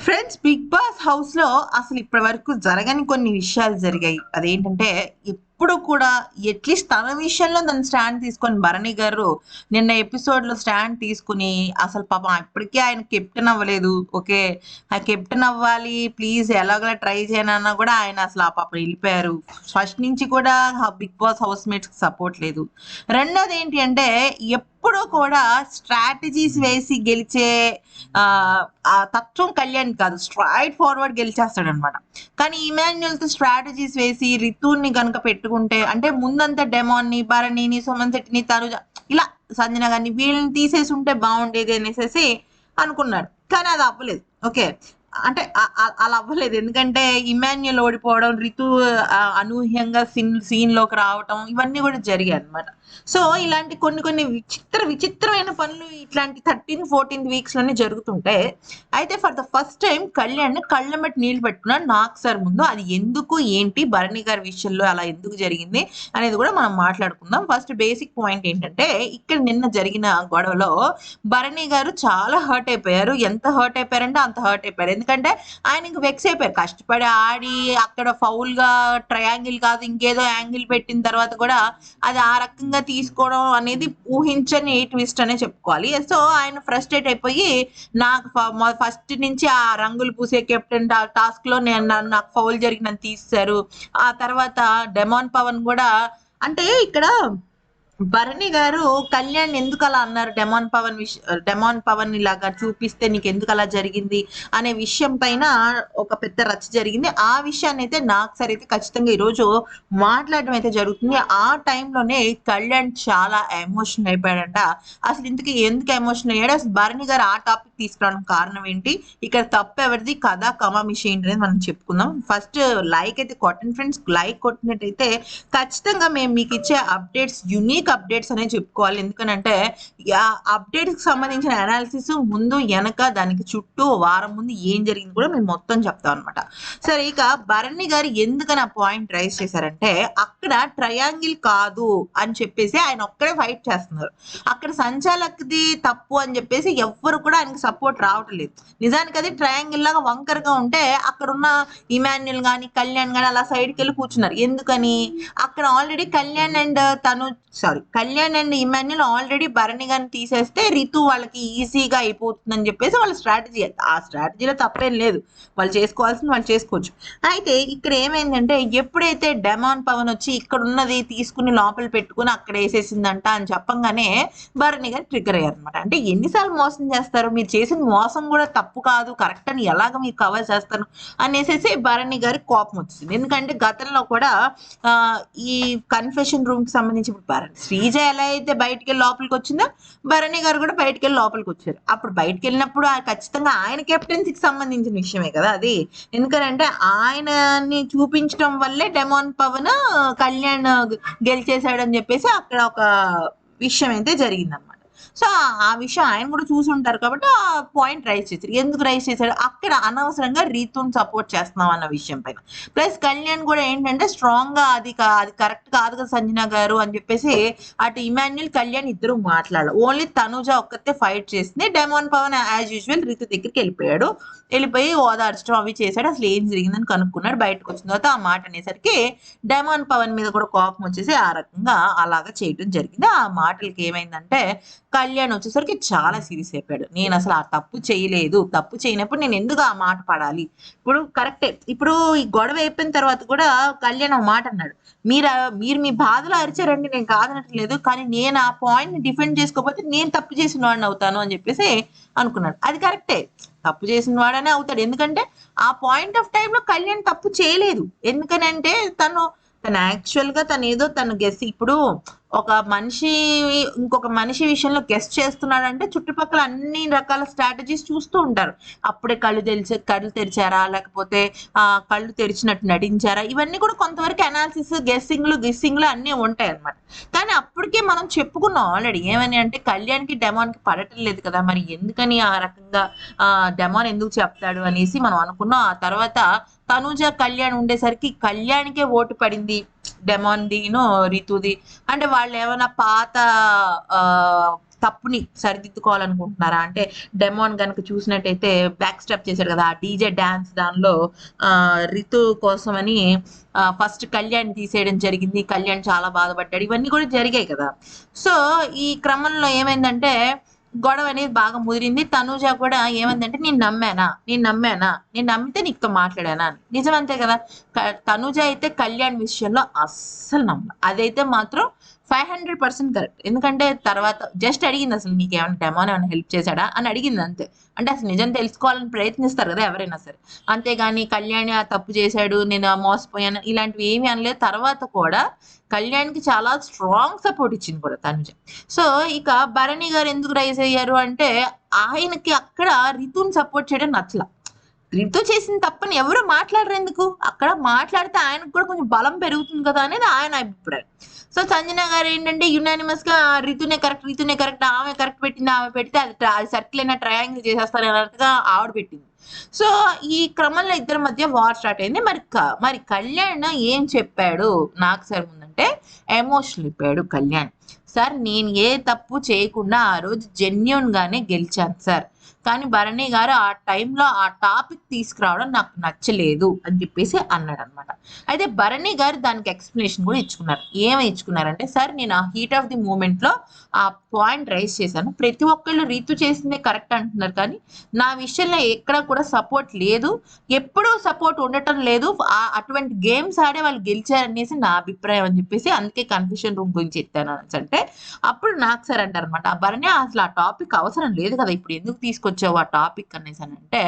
Friends big boss హౌస్లో అసలు ఇప్పటి వరకు జరగని కొన్ని విషయాలు జరిగాయి. అదేంటంటే ఎప్పుడు కూడా ఎట్లీస్ట్ తన విషయంలో తను స్టాండ్ తీసుకొని భరణి గారు నిన్న ఎపిసోడ్లో స్టాండ్ తీసుకుని అసలు పాపం ఇప్పటికే ఆయన కెప్టెన్ అవ్వలేదు. ఓకే ఆ కెప్టెన్ అవ్వాలి ప్లీజ్ ఎలాగోలా ట్రై చేయనన్నా కూడా ఆయన అసలు ఆ పాప వెళ్ళిపోయారు. ఫస్ట్ నుంచి కూడా Bigg Boss housemates support లేదు. రెండోది ఏంటి అంటే ఎప్పుడూ కూడా స్ట్రాటజీస్ వేసి గెలిచే ఆ తత్వం కళ్యాణ్ కాదు స్ట్రైట్ ఫార్వర్డ్ గెలిచేస్తాడు అనమాట కానీ ఇమాన్యుయల్తో స్ట్రాటజీస్ వేసి రితుని కనుక పెట్టుకుంటే అంటే ముందంతా డెమాన్ని భరణిని సుమన్ శెట్టిని తనుజ ఇలా సంజన గారిని వీళ్ళని తీసేసి ఉంటే బాగుండేది అనేసి అనుకున్నాడు. కానీ అది అవ్వలేదు. ఓకే. అంటే అలా అవ్వలేదు. ఎందుకంటే ఇమాన్యుల్ ఓడిపోవడం రితు అనూహ్యంగా సీన్ సీన్లోకి రావటం ఇవన్నీ కూడా జరిగాయి అనమాట సో ఇలాంటి కొన్ని కొన్ని విచిత్ర విచిత్రమైన పనులు ఇట్లాంటి థర్టీన్ ఫోర్టీన్త్ వీక్స్లోనే జరుగుతుంటే అయితే for the first time Kalyan కళ్ళ మట్టి నీళ్ళు పెట్టుకున్నాడు నాకు సార్ ముందు. అది ఎందుకు ఏంటి భరణి గారి విషయంలో అలా ఎందుకు జరిగింది అనేది కూడా మనం మాట్లాడుకుందాం. ఫస్ట్ బేసిక్ పాయింట్ ఏంటంటే ఇక్కడ నిన్న జరిగిన గొడవలో భరణి గారు చాలా హర్ట్ అయిపోయారు. ఎంత హర్ట్ అయిపోయారంటే అంత హర్ట్ అయిపోయారు. ఎందుకంటే ఆయన ఇంక వెక్స్ అయిపోయారు. కష్టపడి ఆడి అక్కడ ఫౌల్గా ట్రయాంగిల్ కాదు ఇంకేదో యాంగిల్ పెట్టిన తర్వాత కూడా అది ఆ రకంగా తీసుకోవడం అనేది ఊహించని ట్విస్ట్ అనే చెప్పుకోవాలి. సో ఆయన ఫ్రస్ట్రేట్ అయిపోయి నాకు ఫస్ట్ నుంచి ఆ రంగులు పూసే కెప్టెన్ టాస్క్లో నేను నాకు ఫౌల్ జరిగిన తీస్తారు ఆ తర్వాత డెమాన్ పవన్ కూడా అంటే ఇక్కడ భరణి గారు కళ్యాణ్ ఎందుకు అలా అన్నారు? డెమాన్ పవన్ విష డెమాన్ పవన్ ఇలాగా చూపిస్తే నీకు ఎందుకు అలా జరిగింది? అనే విషయం పైన ఒక పెద్ద రచ్చ జరిగింది. ఆ విషయాన్ని అయితే నాకు సరే అయితే ఖచ్చితంగా ఈరోజు మాట్లాడడం అయితే జరుగుతుంది. ఆ టైంలోనే కళ్యాణ్ చాలా ఎమోషన్ అయిపోయాడంట. అసలు ఇంతకీ ఎందుకు ఎమోషన్ అయ్యాడు? అసలు భరణి గారు ఆ టాపిక్ తీసుకురావడం కారణం ఏంటి? ఇక్కడ తప్పు ఎవరిది? కథ కమామిషి ఏంటి అనేది మనం చెప్పుకుందాం. ఫస్ట్ లైక్ అయితే కొట్టండి ఫ్రెండ్స్. లైక్ కొట్టినట్టయితే ఖచ్చితంగా మేము మీకు ఇచ్చే అప్డేట్స్ యునిక్ అప్డేట్స్ అనే చెప్పుకోవాలి. ఎందుకనంటే అప్డేట్స్కి సంబంధించిన అనాలిసిస్ ముందు వెనక దానికి చుట్టూ వారం ముందు ఏం జరిగింది కూడా మేము మొత్తం చెప్తాం అనమాట సరే ఇక భరణి గారు ఎందుకని ఆ పాయింట్ రైజ్ చేశారంటే అక్కడ ట్రయాంగిల్ కాదు అని చెప్పేసి ఆయన ఒక్కడే ఫైట్ చేస్తున్నారు. అక్కడ సంచాలకుది తప్పు అని చెప్పేసి ఎవ్వరు కూడా ఆయనకి సపోర్ట్ రావటం లేదు. నిజానికి అది ట్రయాంగిల్ లాగా వంకరగా ఉంటే అక్కడ ఉన్న ఇమాన్యుల్ గాని కళ్యాణ్ కానీ అలా సైడ్కి వెళ్ళి కూర్చున్నారు. ఎందుకని? అక్కడ ఆల్రెడీ కళ్యాణ్ అండ్ తను sorry Kalyan and Emmanuel already Bharani గాని తీసేస్తే రితు వాళ్ళకి ఈజీగా అయిపోతుందని చెప్పేసి వాళ్ళ స్ట్రాటజీ ఆ స్ట్రాటజీలో తప్పేం లేదు. వాళ్ళు చేసుకోవాల్సింది వాళ్ళు చేసుకోవచ్చు. అయితే ఇక్కడ ఏమైందంటే ఎప్పుడైతే డెమాన్ పవన్ వచ్చి ఇక్కడ ఉన్నది తీసుకుని లోపల పెట్టుకుని అక్కడ వేసేసిందంట అని చెప్పంగానే భరణి గారు ట్రిగర్ అయ్యారు అనమాట అంటే ఎన్నిసార్లు మోసం చేస్తారు? మీరు చేసిన మోసం కూడా తప్పు కాదు. కరెక్ట్ అని ఎలాగ మీరు కవర్ చేస్తారు? అనేసి భరణి గారి కోపం వచ్చింది. ఎందుకంటే గతంలో కూడా ఈ కన్ఫెషన్ రూమ్కి సంబంధించి ఇప్పుడు భరణి శ్రీజ ఎలా అయితే బయటికి వెళ్ళి లోపలికి వచ్చిందో భరణి గారు కూడా బయటికి వెళ్ళి లోపలికి వచ్చారు. అప్పుడు బయటికి వెళ్ళినప్పుడు ఖచ్చితంగా ఆయన కెప్టెన్సీకి సంబంధించిన విషయమే కదా అది. ఎందుకంటే ఆయనని చూపించడం వల్లే డెమోన్ పవన్ కళ్యాణ్ గెలిచేశాడని చెప్పేసి అక్కడ ఒక విషయం అయితే జరిగిందన్నమాట. సో ఆ విషయం ఆయన కూడా చూసి ఉంటారు కాబట్టి ఆ పాయింట్ రైజ్ చేశారు. ఎందుకు రైజ్ చేశాడు అక్కడ అనవసరంగా రీతుని సపోర్ట్ చేస్తున్నాం అన్న విషయం పైన. ప్లస్ కళ్యాణ్ కూడా ఏంటంటే స్ట్రాంగ్గా అది అది కరెక్ట్ కాదు కదా సంజన గారు అని చెప్పేసి అటు ఇమాన్యుల్ కళ్యాణ్ ఇద్దరు మాట్లాడారు. ఓన్లీ తనుజ ఒక్కతే ఫైట్ చేసింది. Demon Pavan as usual Ritu దగ్గరికి వెళ్ళిపోయాడు. వెళ్ళిపోయి ఓదార్చడం అవి చేశాడు. అసలు ఏం జరిగిందని కనుక్కున్నాడు. బయటకు వచ్చిన తర్వాత ఆ మాట అనేసరికి డెమాన్ పవన్ మీద కూడా కోపం వచ్చేసి ఆ రకంగా అలాగా చేయడం జరిగింది. ఆ మాటలకి ఏమైందంటే కళ్యాణ్ వచ్చేసరికి చాలా సీరియస్ అయిపోయాడు. నేను అసలు ఆ తప్పు చేయలేదు. తప్పు చేయనప్పుడు నేను ఎందుకు ఆ మాట పడాలి? ఇప్పుడు కరెక్టే. ఇప్పుడు ఈ గొడవ అయిపోయిన తర్వాత కూడా కళ్యాణ్ ఒక మాట అన్నాడు. మీరు మీరు మీ బాధలో అరిచారండి నేను కాదనట్లేదు కానీ నేను ఆ పాయింట్ని డిఫెండ్ చేసుకోకపోతే నేను తప్పు చేసిన వాడిని అవుతాను అని చెప్పేసి అనుకున్నాడు. అది కరెక్టే. తప్పు చేసిన వాడనే అవుతాడు. ఎందుకంటే ఆ పాయింట్ ఆఫ్ టైంలో కళ్యాణ్ తప్పు చేయలేదు. ఎందుకనంటే తను తను యాక్చువల్గా తను ఏదో తను గెస్ ఇప్పుడు ఒక మనిషి ఇంకొక మనిషి విషయంలో గెస్ట్ చేస్తున్నాడంటే చుట్టుపక్కల అన్ని రకాల స్ట్రాటజీస్ చూస్తూ ఉంటారు. అప్పుడే కళ్ళు తెరిచే కళ్ళు తెరిచారా? లేకపోతే ఆ కళ్ళు తెరిచినట్టు నటించారా? ఇవన్నీ కూడా కొంతవరకు అనాలిసిస్ గెస్సింగ్లు గిస్సింగ్లు అన్నీ ఉంటాయి అన్నమాట. కానీ అప్పటికే మనం చెప్పుకున్నాం ఆల్రెడీ ఏమని అంటే కళ్యాణ్కి డెమాన్కి పడటం లేదు కదా. మరి ఎందుకని ఆ రకంగా ఆ డెమాన్ ఎందుకు చెప్తాడు అనేసి మనం అనుకున్నాం. ఆ తర్వాత తనుజ కళ్యాణ్ ఉండేసరికి కళ్యాణ్కే ఓటు పడింది. డెమాన్దిను రితుది అంటే వాళ్ళు ఏమైనా పాత తప్పుని సరిదిద్దుకోవాలనుకుంటున్నారా? అంటే డెమోన్ కనుక చూసినట్టయితే బ్యాక్ స్టెప్ చేశాడు కదా ఆ డీజే డాన్స్ దానిలో రితు కోసమని ఫస్ట్ కళ్యాణ్ తీసేయడం జరిగింది. కళ్యాణ్ చాలా బాధపడ్డాడు. ఇవన్నీ కూడా జరిగాయి కదా. సో ఈ క్రమంలో ఏమైందంటే గొడవ అనేది బాగా ముదిరింది. తనూజ కూడా ఏమందంటే నేను నమ్మానా? నేను నమ్మానా? నేను నమ్మితే నీతో మాట్లాడానా? అని. నిజం అంతే కదా. తనూజ అయితే కళ్యాణ్ విషయంలో అస్సలు నమ్మ అదైతే మాత్రం ఫైవ్ హండ్రెడ్ పర్సెంట్ కరెక్ట్. ఎందుకంటే తర్వాత జస్ట్ అడిగింది అసలు నీకు ఏమైనా డెమోన్ ఏమైనా హెల్ప్ చేశాడా అని అడిగింది అంతే. అంటే అసలు నిజం తెలుసుకోవాలని ప్రయత్నిస్తారు కదా ఎవరైనా సరే. అంతేగాని కళ్యాణ్ ఆ తప్పు చేశాడు నేను మోసపోయాను ఇలాంటివి ఏమీ అనలేదు. తర్వాత కూడా కళ్యాణ్కి చాలా స్ట్రాంగ్ సపోర్ట్ ఇచ్చింది కూడా తనుజ. సో ఇక భరణి గారు ఎందుకు రైజ్ అయ్యారు అంటే ఆయనకి అక్కడ రితుని సపోర్ట్ చేయడం నచ్చల. రితు చేసిన తప్పని ఎవరు మాట్లాడరు ఎందుకు? అక్కడ మాట్లాడితే ఆయనకు కూడా కొంచెం బలం పెరుగుతుంది కదా అనేది ఆయన అభిప్రాయం. సో సంజన గారు ఏంటంటే యునానిమస్గా రితునే కరెక్ట్ రితునే కరెక్ట్ ఆమె కరెక్ట్ పెట్టింది ఆమె పెడితే అది అది సర్కిల్ అయినా ట్రయాంగిల్ చేసేస్తారు అన్నట్టుగా ఆవిడ పెట్టింది. సో ఈ క్రమంలో ఇద్దరి మధ్య వార్ స్టార్ట్ అయింది. మరి క- మరి కళ్యాణ్ ఏం చెప్పాడు? నాకు సార్ ముందంటే ఎమోషనల్ ఇప్పాడు కళ్యాణ్. సార్ నేను ఏ తప్పు చేయకుండా ఆ రోజు జెన్యున్ గానే గెలిచాను సార్. కానీ భరణి గారు ఆ టైంలో ఆ టాపిక్ తీసుకురావడం నాకు నచ్చలేదు అని చెప్పేసి అన్నాడు అనమాట అయితే భరణి గారు దానికి ఎక్స్ప్లెనేషన్ కూడా ఇచ్చుకున్నారు. ఏమి ఇచ్చుకున్నారంటే సార్ నేను ఆ హీట్ ఆఫ్ ది మూమెంట్లో ఆ పాయింట్ రైజ్ చేశాను. ప్రతి ఒక్కళ్ళు రీతు చేసిందే కరెక్ట్ అంటున్నారు. కానీ నా విషయంలో ఎక్కడ కూడా సపోర్ట్ లేదు. ఎప్పుడూ సపోర్ట్ ఉండటం లేదు. ఆ అటువంటి గేమ్స్ ఆడే వాళ్ళు గెలిచారనేసి నా అభిప్రాయం అని చెప్పేసి అందుకే కన్ఫ్యూషన్ రూమ్ గురించి ఎత్తాను అనేసి అంటే అప్పుడు నాకు సార్ అంటారు అనమాట భరణి అసలు ఆ టాపిక్ అవసరం లేదు కదా ఇప్పుడు ఎందుకు తీసుకొచ్చావు ఆ టాపిక్ అనేసి అని అంటే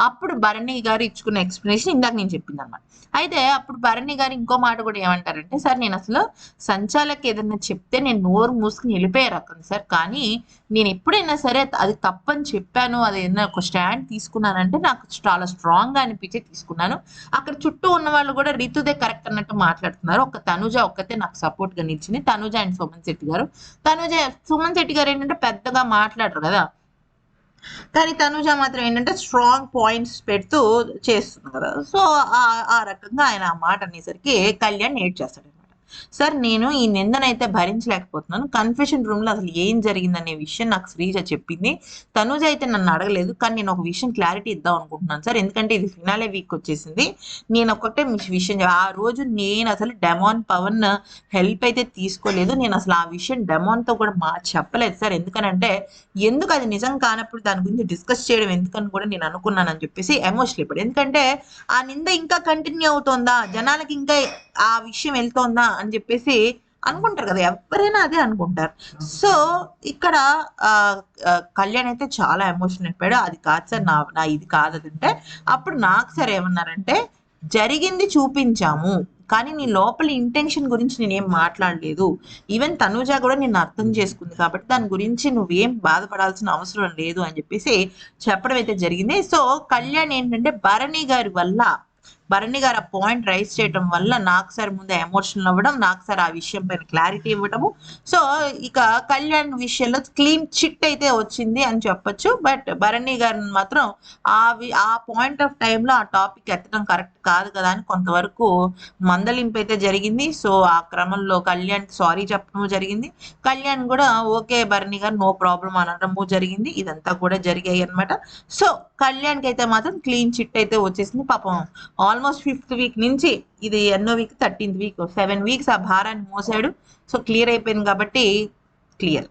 అప్పుడు భరణి గారు ఇచ్చుకున్న ఎక్స్ప్లెనేషన్ ఇందాక నేను చెప్పింది అనమాట అయితే అప్పుడు భరణి గారు ఇంకో మాట కూడా ఏమంటారంటే సార్ నేను అసలు సంచాలకి ఏదైనా చెప్తే నేను నోరు మూసుకుని వెళ్ళిపోయే రకం సార్. కానీ నేను ఎప్పుడైనా సరే అది తప్పని చెప్పాను అది ఏదైనా ఒక స్టాండ్ తీసుకున్నానంటే నాకు చాలా స్ట్రాంగ్గా అనిపించి తీసుకున్నాను. అక్కడ చుట్టూ ఉన్న వాళ్ళు కూడా రితుదే కరెక్ట్ అన్నట్టు మాట్లాడుతున్నారు. ఒక తనుజ ఒక్కతే నాకు సపోర్ట్గా నిలిచింది. తనుజ అండ్ సోమన్ శెట్టి గారు. తనుజ సుమన్ శెట్టి గారు ఏంటంటే పెద్దగా మాట్లాడరు కదా. కానీ తనుజ మాత్రం ఏంటంటే స్ట్రాంగ్ పాయింట్స్ పెడుతూ చేస్తుంది కదా సో ఆ- ఆ రకంగా ఆయన ఆ మాట అనేసరికి కళ్యాణ్ ఏడ్ చేస్తాడు సార్ నేను ఈ నిందనైతే భరించలేకపోతున్నాను. కన్ఫెషన్ రూమ్లో అసలు ఏం జరిగిందనే విషయం నాకు శ్రీజ చెప్పింది. తనుజ అయితే నన్ను అడగలేదు కానీ నేను ఒక విషయం క్లారిటీ ఇద్దాం అనుకుంటున్నాను సార్. ఎందుకంటే ఇది ఫినాలే వీక్ వచ్చేసింది. నేను ఒకటే విషయం ఆ రోజు నేను అసలు డెమాన్ పవన్ హెల్ప్ అయితే తీసుకోలేదు. నేను అసలు ఆ విషయం డెమాన్తో కూడా మా చెప్పలేదు సార్. ఎందుకనంటే ఎందుకు అది నిజం కానప్పుడు దాని గురించి డిస్కస్ చేయడం ఎందుకని కూడా నేను అనుకున్నానని చెప్పేసి ఎమోషనల్ ఇప్పుడు ఎందుకంటే ఆ నింద ఇంకా కంటిన్యూ అవుతోందా? జనాలకి ఇంకా ఆ విషయం వెళ్తోందా? అని చెప్పేసి అనుకుంటారు కదా ఎవరైనా అదే అనుకుంటారు. సో ఇక్కడ కళ్యాణ్ అయితే చాలా ఎమోషనల్ అయిపోయాడు. అది కాదు సార్ నా నా ఇది కాదు అది అంటే అప్పుడు నాకు సార్ ఏమన్నారంటే జరిగింది చూపించాము కానీ నీ లోపల ఇంటెన్షన్ గురించి నేనేం మాట్లాడలేదు. ఈవెన్ తనుజ కూడా నిన్ను అర్థం చేసుకుంది కాబట్టి దాని గురించి నువ్వేం బాధపడాల్సిన అవసరం లేదు అని చెప్పేసి చెప్పడం అయితే జరిగింది. సో కళ్యాణ్ ఏంటంటే భరణి గారి వల్ల భరణి గారు ఆ పాయింట్ రైజ్ చేయడం వల్ల నాకు సార్ ముందు ఎమోషనల్ అవ్వడం నాకు సార్ ఆ విషయం పైన క్లారిటీ ఇవ్వడము సో ఇక కళ్యాణ్ విషయంలో క్లీన్ చిట్ అయితే వచ్చింది అని చెప్పొచ్చు. బట్ భరణి గారిని మాత్రం ఆ ఆ పాయింట్ ఆఫ్ టైంలో ఆ టాపిక్ ఎత్తడం కరెక్ట్ కాదు కదా అని కొంతవరకు మందలింపు అయితే జరిగింది. సో ఆ క్రమంలో కళ్యాణ్ సారీ చెప్పడము జరిగింది. కళ్యాణ్ కూడా okay Bharani garu no problem అనడము జరిగింది. ఇదంతా కూడా జరిగాయి అన్నమాట. సో కళ్యాణ్కి అయితే మాత్రం క్లీన్ చిట్ అయితే వచ్చేసింది. పాపం ఆల్మోస్ట్ ఫిఫ్త్ వీక్ నుంచి ఇది ఎన్నో week thirteenth week seven weeks ఆ భారాన్ని మోసాడు. సో క్లియర్ అయిపోయింది కాబట్టి క్లియర్.